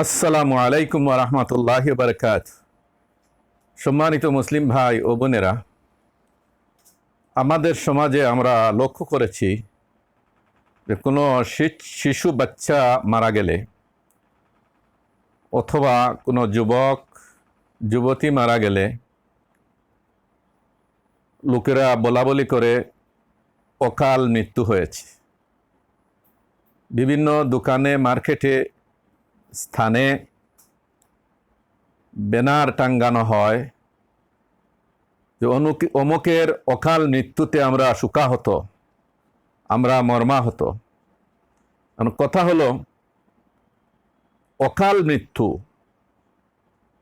আসসালামু আলাইকুম রহমতুল্লাহ বারকাত সম্মানিত মুসলিম ভাই ও বোনেরা, আমাদের সমাজে আমরা লক্ষ্য করেছি যে কোনো শিশু বাচ্চা মারা গেলে অথবা কোনো যুবক, যুবতী মারা গেলে লোকেরা বলা বলি করে অকাল মৃত্যু হয়েছে। বিভিন্ন দোকানে, মার্কেটে স্থানে ব্যানার টাঙ্গানো হয় যে অনুক- অমুকের অকাল মৃত্যুতে আমরা সুকাহত, আমরা মর্মাহত। কথা হলো, অকাল মৃত্যু,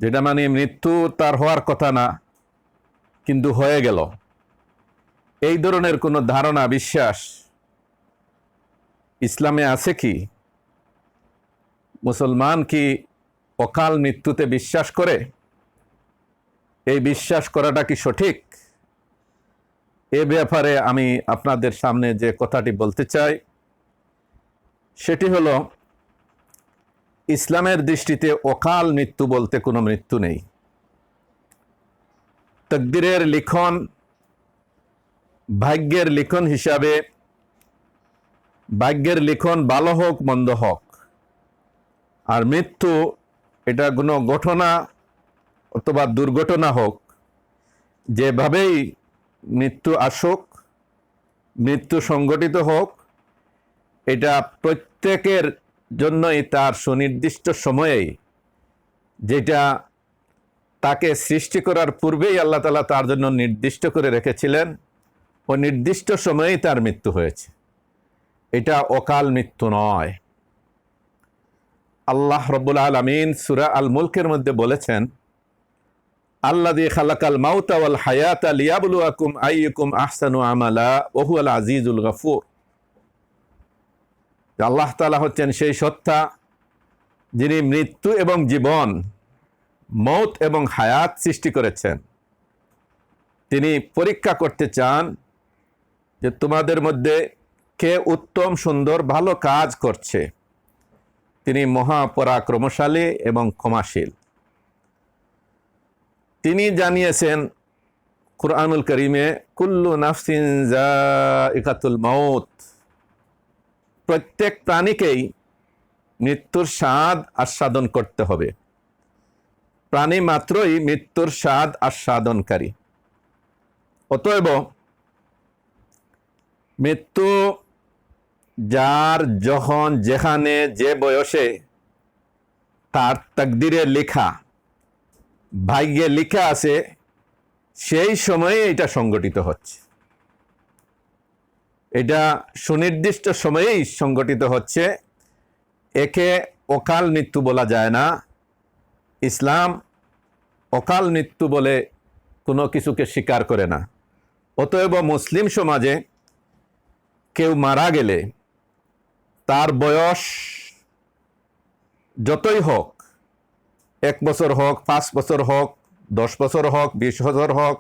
যেটা মানে মৃত্যু তার হওয়ার কথা না, কিন্তু হয়ে গেল। এই ধরনের কোনো ধারণা, বিশ্বাস ইসলামে আছে কি? মুসলমান কি অকাল মৃত্যুতে বিশ্বাস করে? এই বিশ্বাস করাটা কি সঠিক? এ ব্যাপারে আমি আপনাদের সামনে যে কথাটি বলতে চাই, সেটি হলো, ইসলামের দৃষ্টিতে অকাল মৃত্যু বলতে কোনো মৃত্যু নেই। তকদিরের লিখন, ভাগ্যের লিখন হিসাবে, ভাগ্যের লিখন ভালো হোক, মন্দ হোক আর মৃত্যু, এটা কোনো ঘটনা অথবা দুর্ঘটনা হোক, যেভাবেই মৃত্যু আসুক, মৃত্যু সংগঠিত হোক, এটা প্রত্যেকের জন্যই তার সুনির্দিষ্ট সময়েই, যেটা তাকে সৃষ্টি করার পূর্বেই আল্লাহ তালা তার জন্য নির্দিষ্ট করে রেখেছিলেন, ও নির্দিষ্ট সময়েই তার মৃত্যু হয়েছে। এটা অকাল মৃত্যু নয়। আল্লাহ রব্বুল আলমিন সুরা আল মুলকের মধ্যে বলেছেন আল্লাহ দিয়ে খালাকাল ওয়াল হায়াত লিয়াবুলু আকুম আইয়ুকুম আহসানু আমালা ওহু আল আজিজুল গফুর। আল্লাহ তালা হচ্ছেন সেই সত্তা, যিনি মৃত্যু এবং জীবন, মৌত এবং হায়াত সৃষ্টি করেছেন। তিনি পরীক্ষা করতে চান যে তোমাদের মধ্যে কে উত্তম, সুন্দর, ভালো কাজ করছে। তিনি মহাপরাক্রমশালী এবং ক্ষমাশীল। তিনি জানিয়েছেন, কুরআনুল করিমে কুল্লু নাফসিন জা ইকাতুল মাউত প্রত্যেক প্রাণীকেই মৃত্যুর স্বাদ আস্বাদন করতে হবে। প্রাণী মাত্রই মৃত্যুর স্বাদ আস্বাদনকারী। অতএব মৃত্যু যার যখন যেখানে যে বয়সে তার তাকদিরে লেখা, ভাগ্যে লেখা আছে, সেই সময়ে এটা সংগঠিত হচ্ছে। এটা সুনির্দিষ্ট সময়েই সংগঠিত হচ্ছে। একে অকাল মৃত্যু বলা যায় না। ইসলাম অকাল মৃত্যু বলে কোনো কিছুকে স্বীকার করে না। অতএব মুসলিম সমাজে কেউ মারা গেলে তার বয়স যতই হোক, এক বছর হোক, পাঁচ বছর হোক, দশ বছর হোক, বিশ বছর হোক,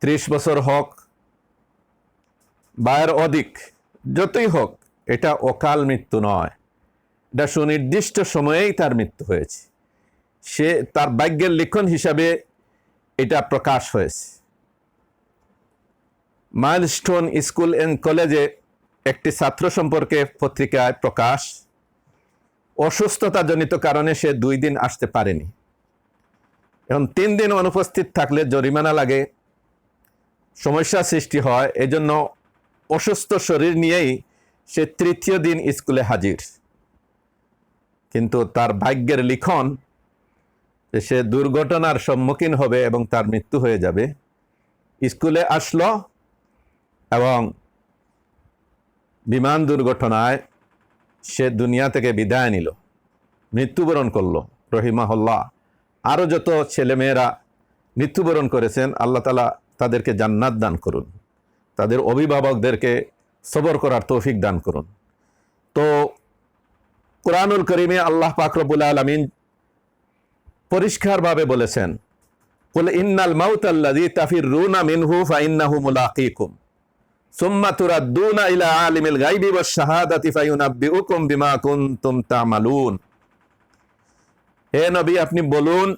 ত্রিশ বছর হোক বায়ের অধিক, যতই হোক, এটা অকাল মৃত্যু নয়। এটা সুনির্দিষ্ট সময়েই তার মৃত্যু হয়েছে। সে তার ভাগ্যের লিখন হিসাবে এটা প্রকাশ হয়েছে। মাইলস্টোন স্কুল অ্যান্ড কলেজে একটি ছাত্র সম্পর্কে পত্রিকায় প্রকাশ, অসুস্থতাজনিত কারণে সে দুই দিন আসতে পারেনি। এখন তিন দিন অনুপস্থিত থাকলে জরিমানা লাগে, সমস্যা সৃষ্টি হয়, এজন্য অসুস্থ শরীর নিয়েই সে তৃতীয় দিন স্কুলে হাজির। কিন্তু তার ভাগ্যের লিখন সে দুর্ঘটনার সম্মুখীন হবে এবং তার মৃত্যু হয়ে যাবে। স্কুলে আসলো এবং বিমান দুর্ঘটনায় সে দুনিয়া থেকে বিদায় নিল, মৃত্যুবরণ করল রহিমাহল্লা আরও যত ছেলেমেয়েরা মৃত্যুবরণ করেছেন, আল্লাহ তালা তাদেরকে জান্নাত দান করুন। তাদের অভিভাবকদেরকে সবর করার তৌফিক দান করুন। তো কোরআনুল করিমে আল্লাহ পাকরবুল আলমিন পরিষ্কারভাবে বলেছেন, কুল ইন্নাল মাউত আল্লাযী তাফিররুনা মিনহু ফাইন্নাহু মুলাকীকুম। নবী, আপনি বলুন,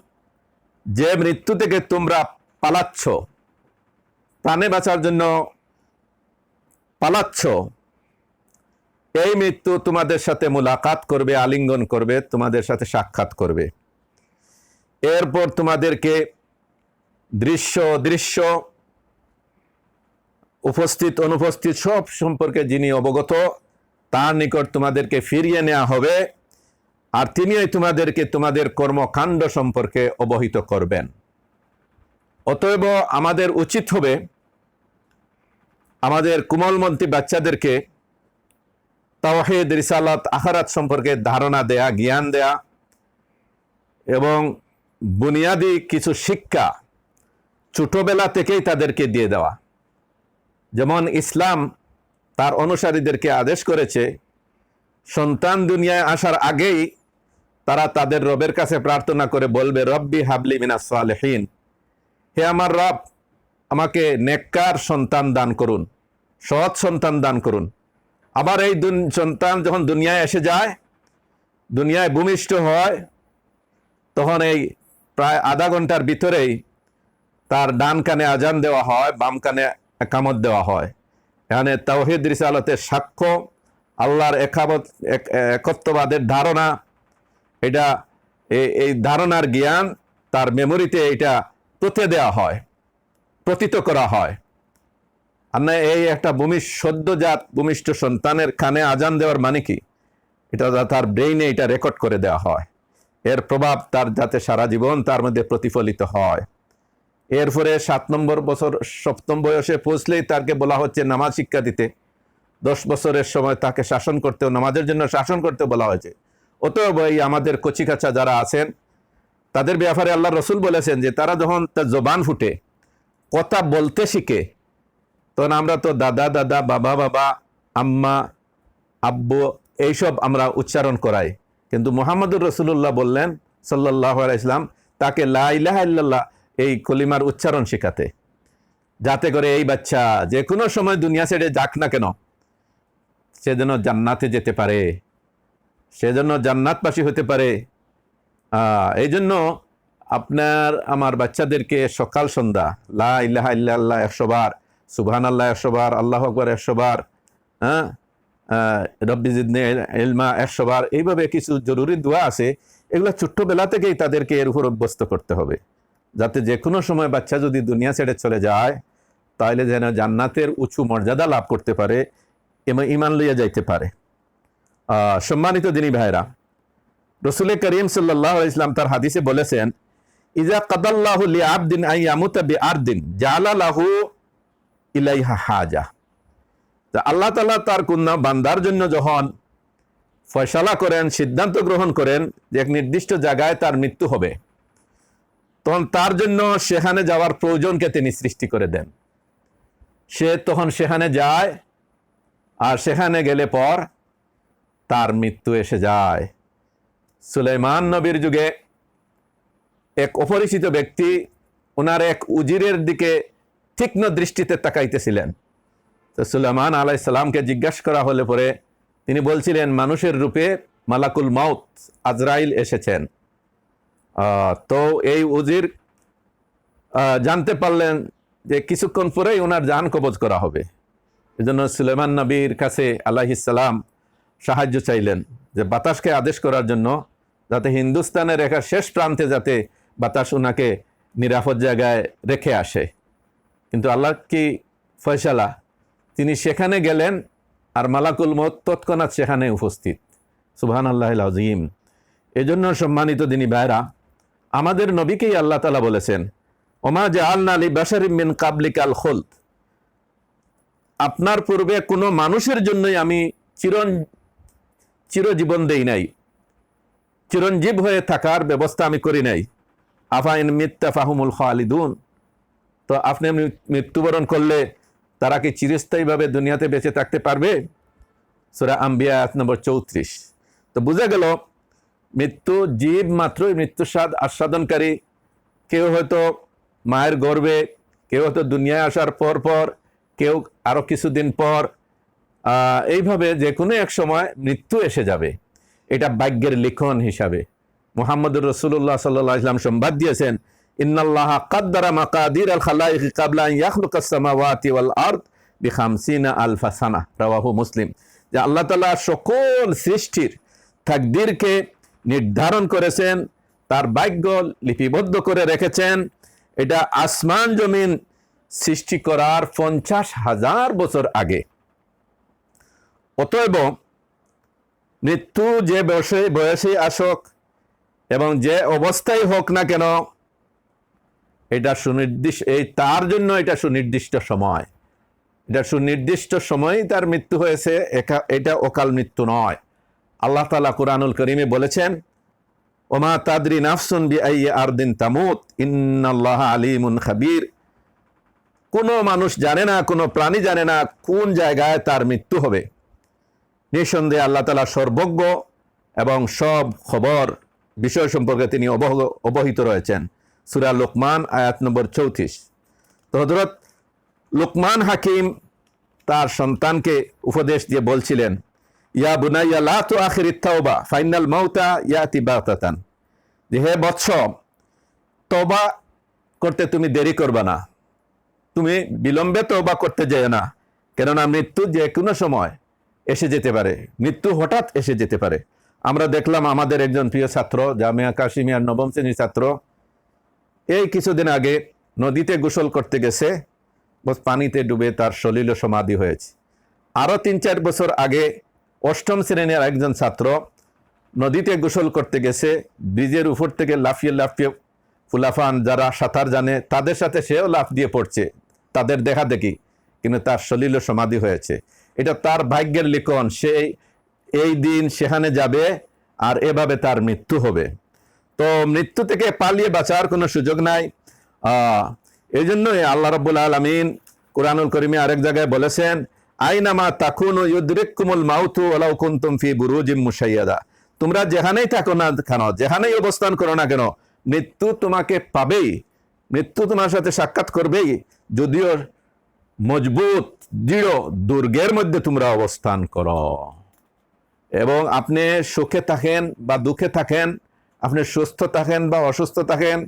যে মৃত্যু থেকে তোমরা পালাচ্ছ, প্রাণে বাঁচার জন্য পালাচ্ছ, এই মৃত্যু তোমাদের সাথে মুলাকাত করবে, আলিঙ্গন করবে, তোমাদের সাথে সাক্ষাৎ করবে। এরপর তোমাদেরকে দৃশ্য দৃশ্য উপস্থিত, অনুপস্থিত সব সম্পর্কে যিনি অবগত, তার নিকট তোমাদেরকে ফিরিয়ে নেওয়া হবে আর তিনিই তোমাদেরকে তোমাদের কর্মকাণ্ড সম্পর্কে অবহিত করবেন। অতএব আমাদের উচিত হবে আমাদের কুমলমন্ত্রী বাচ্চাদেরকে তাওহেদ, রিসালাত, আখারাত সম্পর্কে ধারণা দেয়া, জ্ঞান দেয়া এবং বুনিয়াদি কিছু শিক্ষা ছোটোবেলা থেকেই তাদেরকে দিয়ে দেওয়া। যেমন ইসলাম তার অনুসারীদেরকে আদেশ করেছে, সন্তান দুনিয়ায় আসার আগেই তারা তাদের রবের কাছে প্রার্থনা করে বলবে, রব্বি হাবলি মিনাস সালেহীন। হে আমার রব, আমাকে নেককার সন্তান দান করুন, সৎ সন্তান দান করুন। আবার এই সন্তান যখন দুনিয়ায় এসে যায়, দুনিয়ায় ভূমিষ্ঠ হয়, তখন এই প্রায় আধা ঘণ্টার ভিতরেই তার ডান কানে আজান দেওয়া হয়, বাম কানে একামত দেওয়া হয়। এখানে তাওহিদ রিসালতের সাক্ষ্য, আল্লাহর একাবত এক- একত্ববাদের ধারণা। এটা এই- এই ধারণার জ্ঞান তার মেমোরিতে এটা প্রতে দেওয়া হয় প্রতীত করা হয়। আর না এই একটা ভূমি সদ্যজাত ভূমিষ্ঠ সন্তানের কানে আজান দেওয়ার মানে কি? এটা তার ব্রেইনে এটা রেকর্ড করে দেওয়া হয়। এর প্রভাব তার যাতে সারা জীবন তার মধ্যে প্রতিফলিত হয়। এরপরে সাত নম্বর বছর সপ্তম বয়সে পৌঁছলেই তাকে বলা হচ্ছে নামাজ শিক্ষা দিতে। দশ বছরের সময় তাকে শাসন করতেও, নামাজের জন্য শাসন করতে বলা হয়েছে। অতএব এই আমাদের কচিকাচা যারা আছেন, তাদের ব্যাপারে আল্লাহ রসুল বলেছেন যে তারা যখন তার জবান ফুটে, কথা বলতে শিখে, তখন আমরা তো দাদা দাদা, বাবা বাবা, আম্মা, আব্বু, এইসব আমরা উচ্চারণ করাই। কিন্তু মোহাম্মদুর রসুল্লাহ বললেন সাল্লাহ ইসলাম তাকে লা ইলাহা ইল্লাল্লাহ এই কলিমার উচ্চারণ শেখাতে। যাতে করে এই বাচ্চা যে কোনো সময় দুনিয়া ছেড়ে যাক না কেন সে যেন জান্নাতে যেতে পারে সে যেন জান্নাতবাসী হতে পারে। এই জন্য আপনার আমার বাচ্চাদেরকে সকাল সন্ধ্যা লা ইলাহা ইল্লাল্লাহ একশো বার সুবহান আল্লাহ একশো বার আল্লাহ আকবর একশো বার হ্যাঁ আহ, রব্বি জিদনে এলমা একশো বার এইভাবে কিছু জরুরি দোয়া আছে এগুলো ছোট্টবেলা থেকেই তাদেরকে এর উপর অভ্যস্ত করতে হবে। যাতে যে কোনো সময় বাচ্চা যদি দুনিয়া ছেড়ে চলে যায় তাহলে যেন জান্নাতের উঁচু মর্যাদা লাভ করতে পারে, এবং ইমান লইয়া যাইতে পারে। সম্মানিত দিনী ভাইরা রসুল করিম সাল্লাহ ইসলাম তার হাদিসে বলেছেন, ইজা কাদাল্লাহু লি আবদিন আই ইয়ামুতা বি আরদিন জালা লাহু ইলাইহা হাজা। তা আল্লাহ তাআলা তার কন্যা বান্দার জন্য যখন ফয়সালা করেন, সিদ্ধান্ত গ্রহণ করেন যে এক নির্দিষ্ট জায়গায় তার মৃত্যু হবে। তখন তার জন্য সেখানে যাওয়ার প্রয়োজনকে তিনি সৃষ্টি করে দেন। সে তখন সেখানে যায় আর সেখানে গেলে পর তার মৃত্যু এসে যায়। সুলাইমান নবীর যুগে এক অপরিচিত ব্যক্তি ওনার এক উজিরের দিকে তীক্ষ্ণ দৃষ্টিতে তাকাইতেছিলেন। তো সুলাইমান আলাই সালামকে জিজ্ঞাসা করা হলে পরে তিনি বলছিলেন, মানুষের রূপে মালাকুল মাউত আজরাইল এসেছেন। তো এই উজির জানতে পারলেন যে কিছুক্ষণ পরেই ওনার জান কবজ করা হবে। এজন্য সুলেমান নবীর কাছে আলাহিসাল্লাম সাহায্য চাইলেন যে বাতাসকে আদেশ করার জন্য যাতে হিন্দুস্তানের রেখার শেষ প্রান্তে যাতে বাতাস ওনাকে নিরাপদ জায়গায় রেখে আসে। কিন্তু আল্লাহ কি ফয়সালা? তিনি সেখানে গেলেন আর মালাকুল মত তৎক্ষণাৎ সেখানে উপস্থিত। সুবহান আল্লাহ আজিম এজন্য সম্মানিত দিনী ভাইরা আমাদের নবীকেই আল্লাহ তালা বলেছেন, ওমা যে আল্লা আলী বাসারিম মিন কাবলিকাল খোলত আপনার পূর্বে কোনো মানুষের জন্যই আমি চিরন, চিরজীবন দেই নাই। চিরঞ্জীব হয়ে থাকার ব্যবস্থা আমি করি নাই। আফাইন মিথ্যা ফাহুমুল খালিদুন। তো আপনি মৃত্যুবরণ করলে তারা কি চিরস্থায়ীভাবে দুনিয়াতে বেঁচে থাকতে পারবে? সুরা আম্বিয়া এক নম্বর চৌত্রিশ। তো বুঝা গেল মৃত্যু জীব মাত্রই মৃত্যু স্বাদ আস্বাদনকারী। কেউ হয়তো মায়ের গর্বে, কেউ হয়তো দুনিয়ায় আসার পর পর, কেউ আরও কিছুদিন পর এইভাবে যে কোনো এক সময় মৃত্যু এসে যাবে। এটা ভাগ্যের লিখন হিসাবে। মুহাম্মদুর রসুল্লাহ সাল্লাহ ইসলাম সংবাদ দিয়েছেন, ইন্নাল্লাহ কাদ্দারা মাকাদির আল খালাইক কাবলা আন ইয়াখলুকাস সামাওয়াতি ওয়াল আরদ বিখামসিনা আলফা সানা। রাওয়াহু মুসলিম। যে আল্লাহ তাআলা সকল সৃষ্টির তাকদীরকে নির্ধারণ করেছেন, তার ভাগ্য লিপিবদ্ধ করে রেখেছেন। এটা আসমান জমিন সৃষ্টি করার পঞ্চাশ হাজার বছর আগে। অতএব মৃত্যু যে বয়সে বয়সে আসক এবং যে অবস্থায় হোক না কেন, এটা সুনির্দিষ্ট, এই তার জন্য এটা সুনির্দিষ্ট সময়। এটা সুনির্দিষ্ট সময়ই তার মৃত্যু হয়েছে এটা অকাল মৃত্যু নয়। আল্লাহ তালা কুরআনুল করিমে বলেছেন, ওমা তাদরি নাফসুন বি আই আরদিন তামুত, ইন্নাল্লাহ আলিমুন খাবির। কোনো মানুষ জানে না, কোনো প্রাণী জানে না কোন জায়গায় তার মৃত্যু হবে। নিঃসন্দেহে আল্লাহ তালা সর্বজ্ঞ এবং সব খবর, বিষয় সম্পর্কে তিনি অবহ- অবহিত রয়েছেন। সুরা লোকমান, আয়াত নম্বর চৌত্রিশ। তো হজরত লোকমান হাকিম তার সন্তানকে উপদেশ দিয়ে বলছিলেন ইয়া বুনাইয়া, লা তো আখির ইত্তাওবা ফাইনাল মাউতা ইয়াতি বাতাতান। যে হে বৎস তবা করতে তুমি দেরি করবা না। তুমি বিলম্বে তবা করতে যেও না, কেননা মৃত্যু যে কোনো সময় এসে যেতে পারে। মৃত্যু হঠাৎ এসে যেতে পারে। আমরা দেখলাম আমাদের একজন প্রিয় ছাত্র, জামিয়া কাশিমিয়ার নবম শ্রেণির ছাত্র, এই কিছুদিন আগে নদীতে গোসল করতে গেছে, পানিতে ডুবে তার সলিল সমাধি হয়েছে। আরও তিন চার বছর আগে অষ্টম শ্রেণির একজন ছাত্র নদীতে গোসল করতে গেছে, ব্রিজের উপর থেকে লাফিয়ে লাফিয়ে ফুলাফান যারা সাঁতার জানে, তাদের সাথে সেও লাফ দিয়ে পড়ছে। তাদের দেখা দেখি, কিন্তু তার সলিল সমাধি হয়েছে। এটা তার ভাগ্যের লিখন, সে এই দিন সেখানে যাবে আর এভাবে তার মৃত্যু হবে। তো মৃত্যু থেকে পালিয়ে বাঁচার কোনো সুযোগ নাই। এই জন্যই আল্লাহ রব্বুল আলমিন কোরআনুল করিমে আরেক জায়গায় বলেছেন আইনামা তাকুন ইউদ্রিকুমুল মাউতু ওলাউ কুনতুম ফি বুরুজিম মুশাইয়াদা। তোমরা যেখানেই থাকো না কেন, যেখানেই অবস্থান করো না কেন, মৃত্যু তোমাকে পাবেই। মৃত্যু তোমার সাথে সাক্ষাৎ করবেই। যদিও মজবুত, দৃঢ় দুর্গের মধ্যে তোমরা অবস্থান করো। এবং আপনি সুখে থাকেন বা দুঃখে থাকেন, আপনি সুস্থ থাকেন বা অসুস্থ থাকেন,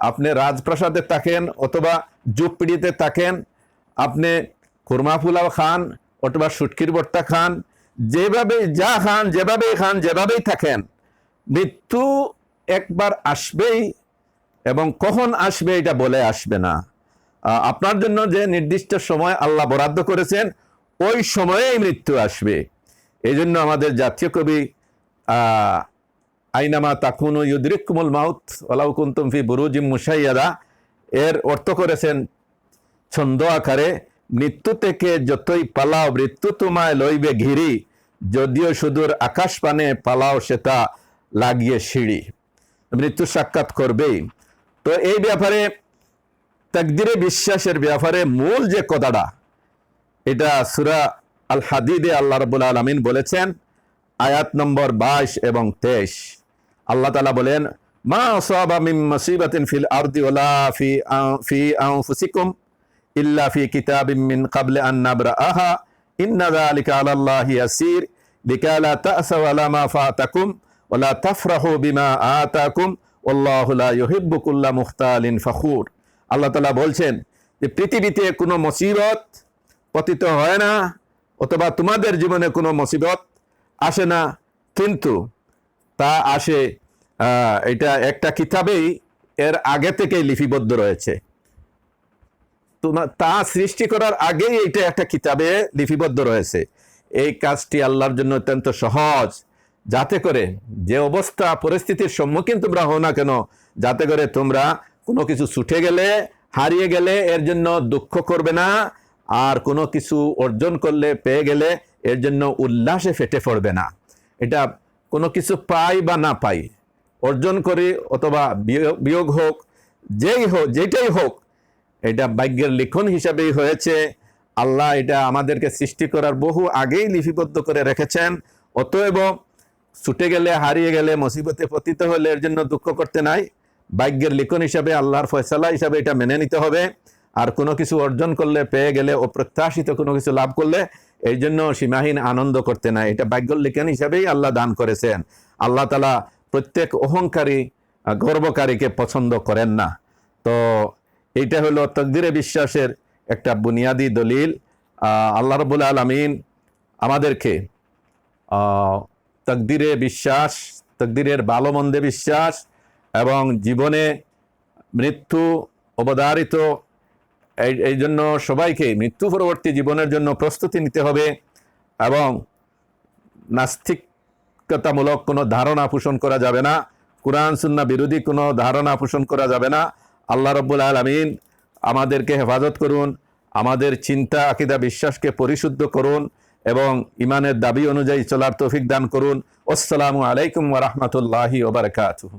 আপনি রাজপ্রাসাদে থাকেন অথবা জুপপিড়িতে থাকেন, আপনি ফুলাও খান অথবা সুটকির বর্তা খান, যেভাবে যা খান, যেভাবেই খান, যেভাবেই থাকেন, মৃত্যু একবার আসবেই এবং কখন আসবে এটা বলে আসবে না। আপনার জন্য যে নির্দিষ্ট সময় আল্লাহ বরাদ্দ করেছেন, ওই সময়েই মৃত্যু আসবে। এই জন্য আমাদের জাতীয় কবি আইনামা তাকুনু ইউদ্রিকুমুল মাউত ওলাউ কুন্তুম ফি বুরুজিম মুশাইয়াদা, এর অর্থ করেছেন ছন্দ আকারে মৃত্যু থেকে যতই পালাও, মৃত্যু তোমায় লইবে ঘিরি। যদিও সুদূর আকাশ পানে পালাও সেটা লাগিয়ে সিঁড়ি। মৃত্যু সাক্ষাৎ করবেই। তো এই ব্যাপারে, তাকদিরে বিশ্বাসের ব্যাপারে মূল যে কথাটা, এটা সুরা আল হাদিদে আল্লাহ রবুল আলমিন বলেছেন, আয়াত নম্বর বাইশ এবং তেইশ। আল্লাহ তালা বলেন, মা আসাবা মিন মুসিবাতিন ফিল আরদি ওলা ফি ফি আনফুসিকুম ইল্লা ফি কিতাবিম মিন ক্বাবলি আন নাবরাআহা। ইন্না যালিকা আলাল্লাহি ইয়াসির। লিকালা তা'সাউ বিমা আতাকুম। ওয়াল্লাহু লা ইউহিব্বু কুল্লা মুখতালিন ফখুর। আল্লাহ তাআলা বলছেন যে, পৃথিবীতে কোনো মুসিবত পতিত হয় না, অথবা তোমাদের জীবনে কোনো মুসিবত আসে না। কিন্তু তা আসে এটা একটা কিতাবেই এর আগে থেকেই লিপিবদ্ধ রয়েছে। তোমার তা সৃষ্টি করার আগেই এটা একটা কিতাবে লিপিবদ্ধ রয়েছে। এই কাজটি আল্লাহর জন্য অত্যন্ত সহজ। যাতে করে যে অবস্থা, পরিস্থিতির সম্মুখীন তোমরা হও না কেন, যাতে করে তোমরা কোনো কিছু ছুটে গেলে, হারিয়ে গেলে এর জন্য দুঃখ করবে না, আর কোনো কিছু অর্জন করলে, পেয়ে গেলে এর জন্য উল্লাসে ফেটে পড়বে না। এটা কোনো কিছু পাই বা না পাই, অর্জন করি অথবা বিয়োগ- হোক, যেই হোক যেটাই হোক এটা ভাগ্যের লিখন হিসাবেই হয়েছে। আল্লাহ এটা আমাদেরকে সৃষ্টি করার বহু আগেই লিপিবদ্ধ করে রেখেছেন। অতএব ছুটে গেলে, হারিয়ে গেলে, মুসিবতে পতিত হলে এর জন্য দুঃখ করতে নাই। ভাগ্যের লিখন হিসাবে, আল্লাহর ফয়সালা হিসাবে এটা মেনে নিতে হবে। আর কোনো কিছু অর্জন করলে, পেয়ে গেলে, অপ্রত্যাশিত কোনো কিছু লাভ করলে, এই জন্য সীমাহীন আনন্দ করতে নাই। এটা ভাগ্যের লিখন হিসাবেই আল্লাহ দান করেছেন। আল্লাহ তালা প্রত্যেক অহংকারী, গর্বকারীকে পছন্দ করেন না। তো এইটা হলো তকদিরে বিশ্বাসের একটা বুনিয়াদি দলিল। আল্লাহ রবুল আলমিন আমাদেরকে তকদিরে বিশ্বাস, তকদিরের ভালো মন্দে বিশ্বাস এবং জীবনে মৃত্যু অবধারিত এই এই জন্য সবাইকে মৃত্যু পরবর্তী জীবনের জন্য প্রস্তুতি নিতে হবে এবং নাস্তিকতামূলক কোনো ধারণা পোষণ করা যাবে না। কোরআন সুন্না বিরোধী কোনো ধারণা পোষণ করা যাবে না। আল্লাহ রব্বুল আলমিন আমাদেরকে হেফাজত করুন, আমাদের চিন্তা, আকিদা, বিশ্বাসকে পরিশুদ্ধ করুন এবং ইমানের দাবি অনুযায়ী চলার তৌফিক দান করুন। আসসালামু আলাইকুম ওরহমতুল্লাহি ওবরকাতুহ